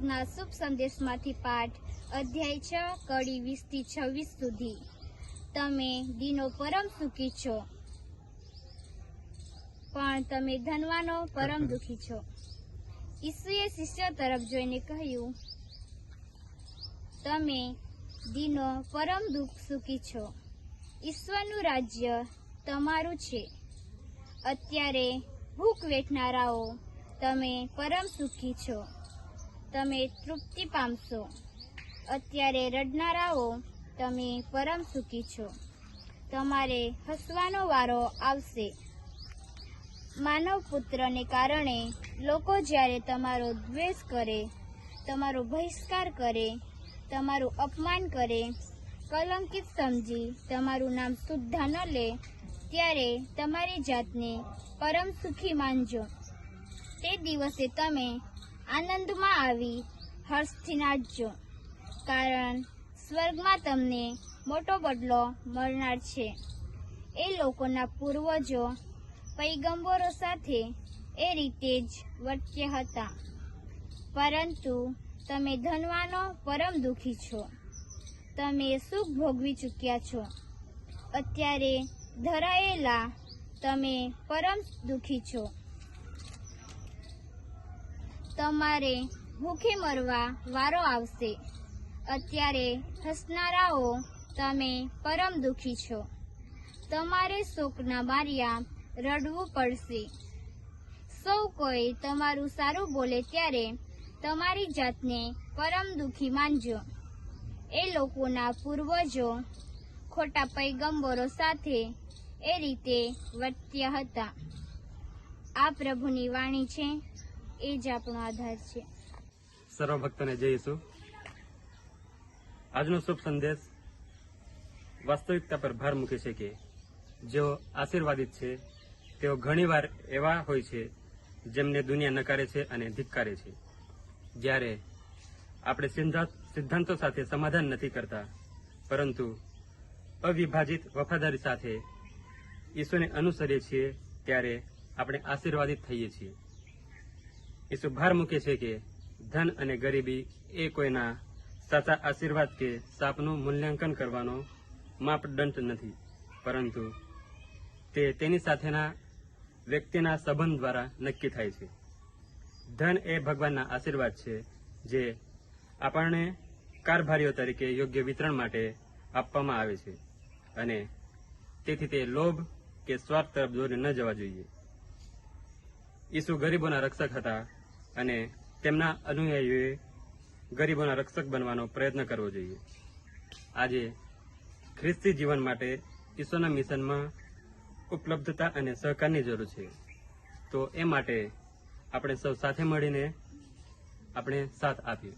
આજના શુભ સંદેશમાંથી પાઠ અધ્યાય છ, કડી વીસથી છવ્વીસ સુધી. તમે દીનો પરમ સુખી છો. પણ તમે ધનવાનો પરમ દુખી છો. ઈસુએ શિષ્ય તરફ જોઈને કહ્યું, તમે દીનો પરમ દુઃખ સુખી છો. ઈશ્વરનું રાજ્ય તમારું છે. અત્યારે ભૂખ વેઠનારાઓ તમે પરમ સુખી છો. તમે તૃપ્તિ પામશો. અત્યારે રડનારાઓ તમે પરમ સુખી છો. તમારે હસવાનો વારો આવશે. માનવ પુત્રને કારણે લોકો જ્યારે તમારો દ્વેષ કરે, તમારો બહિષ્કાર કરે, તમારું અપમાન કરે, કલંકિત સમજી તમારું નામ સુદ્ધા ન લે, ત્યારે તમારી જાતને પરમ સુખી માનજો. તે દિવસે તમે આનંદમાં આવી હર્ષથી નાચજો. કારણ સ્વર્ગમાં તમને મોટો બદલો મળનાર છે. એ લોકોના પૂર્વજો પૈગંબરો સાથે એ રીતે જ વર્ત્યા હતા. પરંતુ તમે ધનવાનો પરમ દુઃખી છો. તમે સુખ ભોગવી ચૂક્યા છો. અત્યારે ધરાયેલા તમે પરમ દુઃખી છો. તમારે ભૂખે મરવા વારો આવશે. અત્યારે હસનારાઓ, તમે પરમ દુઃખી છો. તમારે શોકના માર્યા રડવું પડશે. સૌ કોઈ તમારું સારું બોલે ત્યારે તમારી જાતને પરમ દુઃખી માનજો. એ લોકોના પૂર્વજો ખોટા પૈગંબરો સાથે એ રીતે વર્ત્યા હતા. આ પ્રભુની વાણી છે. એ જ આપણો આધાર છે. સર્વ ભક્તોને જય આજનો શુભ સંદેશ વાસ્તવિકતા પર ભાર મૂકે છે કે જેઓ આશીર્વાદિત છે, તેઓ ઘણીવાર એવા હોય છે જેમને દુનિયા નકારે છે અને ધિક્કારે છે. જ્યારે આપણે સિદ્ધાંતો સાથે સમાધાન નથી કરતા, પરંતુ અવિભાજિત વફાદારી સાથે ઈશ્વરને અનુસરીએ છીએ, ત્યારે આપણે આશીર્વાદિત થઈએ છીએ. ઈસુ ભાર મૂકે છે કે ધન અને ગરીબી એ કોઈના સાચા આશીર્વાદ કે સાપનું મૂલ્યાંકન કરવાનો માપદંડ નથી. પરંતુ તે તેની સાથેના વ્યક્તિના સંબંધ દ્વારા નક્કી થાય છે. ધન એ ભગવાનના આશીર્વાદ છે, જે આપણને કારભારીઓ તરીકે યોગ્ય વિતરણ માટે આપવામાં આવે છે. અને તેથી તે લોભ કે સ્વાર્થ તરફ દોરી ન જવા જોઈએ. ઈસુ ગરીબોના રક્ષક હતા. અને તેમના અનુયાયીઓએ ગરીબોના રક્ષક બનવાનો પ્રયત્ન કરવો જોઈએ. આજે ખ્રિસ્તી જીવન માટે ઈશ્વરના મિશનમાં ઉપલબ્ધતા અને સહકારની જરૂર છે. તો એ માટે આપણે સૌ સાથે મળીને આપણે સાથ આપીએ